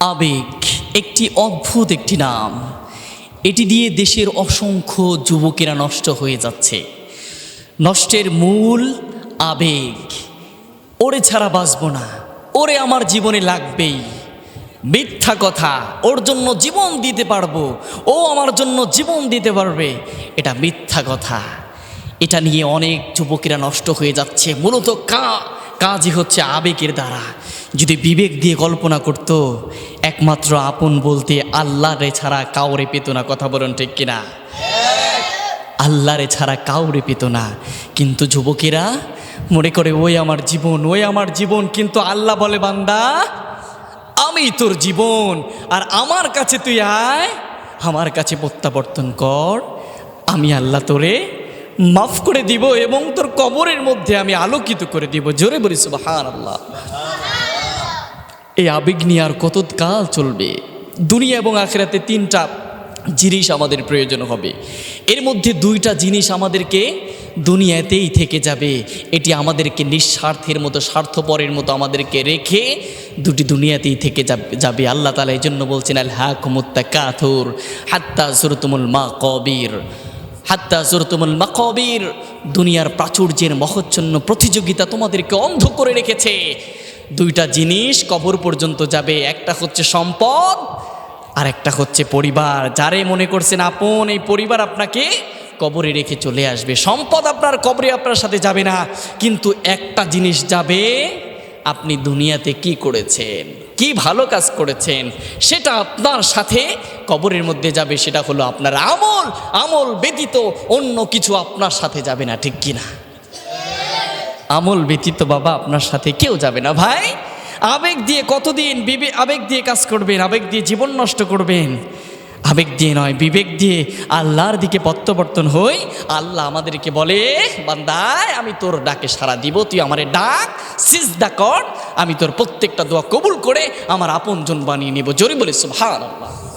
আবেগ, একটি অদ্ভুত একটি নাম। এটি দিয়ে দেশের অসংখ্য যুবকেরা নষ্ট হয়ে যাচ্ছে। নষ্টের মূল আবেগ, ওরে ছাড়া বাঁচব না, ওরে আমার জীবনে লাগবেই। মিথ্যা কথা, ওর জন্য জীবন দিতে পারব, ও আমার জন্য জীবন দিতে পারবে, এটা মিথ্যা কথা। এটা নিয়ে অনেক যুবকেরা নষ্ট হয়ে যাচ্ছে, মূলত কা কাজই হচ্ছে আবেগের দ্বারা। যদি বিবেক দিয়ে কল্পনা করত, একমাত্র আপন বলতে আল্লাহরে ছাড়া কাউরে পেত না, কথা বলুন ঠিক কিনা? আল্লাহরে ছাড়া কাউরে পেত না। কিন্তু যুবকেরা, মনে করে, ওই আমার জীবন, ওই আমার জীবন, কিন্তু আল্লাহ বলে, বান্দা, আমি তোর জীবন, আর আমার কাছে তুই আয়, আমার কাছে প্রত্যাবর্তন কর, আমি আল্লাহ তোরে মাফ করে দিব এবং তোর কবরের মধ্যে আমি আলোকিত করে দিব। জোরে বলিস হার আল্লাহ এই আবেগ নিয়ে আর কত কাল চলবে? দুনিয়া এবং আখেরাতে তিনটা জিনিস আমাদের প্রয়োজন হবে। এর মধ্যে দুইটা জিনিস আমাদেরকে দুনিয়াতেই থেকে যাবে। এটি আমাদেরকে নিঃস্বার্থের মতো, স্বার্থপরের মতো আমাদেরকে রেখে দুটি দুনিয়াতেই থেকে যাবে- যাবে। আল্লাহ তালা এই জন্য বলছেন, আল হাকুমুত্তা কাথুর হাত্তা সুরতুমুল মা কবির হাত্তা জোরতুমুল মাকবির, দুনিয়ার প্রাচুর্যের মহচ্ছন্ন প্রতিযোগিতা তোমাদেরকে অন্ধ করে রেখেছে। দুইটা জিনিস কবর পর্যন্ত যাবে, একটা হচ্ছে সম্পদ আর একটা হচ্ছে পরিবার। যারে মনে করছেন, আপন, এই পরিবার আপনাকে কবরে রেখে চলে আসবে। সম্পদ আপনার, কবরে আপনার সাথে যাবে না। কিন্তু একটা জিনিস যাবে, আপনি দুনিয়াতে কি করেছেন? কি ভালো কাজ করেছেন, সেটা আপনার সাথে কবরের মধ্যে যাবে, সেটা হলো আপনার আমল আমল ব্যতীত অন্য কিছু আপনার সাথে যাবে না, ঠিক কিনা? আমল ব্যতীত বাবা আপনার সাথে কেউ যাবে না ভাই। আবেগ দিয়ে কতদিন বিবে, আবেগ দিয়ে কাজ করবেন, আবেগ দিয়ে জীবন নষ্ট করবেন। আবেগ দিয়ে নয়, বিবেক দিয়ে আল্লাহর দিকে প্রত্যাবর্তন হই। আল্লাহ আমাদেরকে বলে, বান্দায়, আমি তোর ডাকে সারা দিব, তুই আমারে ডাক সিজ সিজদা কর, আমি তোর প্রত্যেকটা দোয়া কবুল করে আমার আপনজন বানিয়ে নেব। জরি বলে আল্লাহ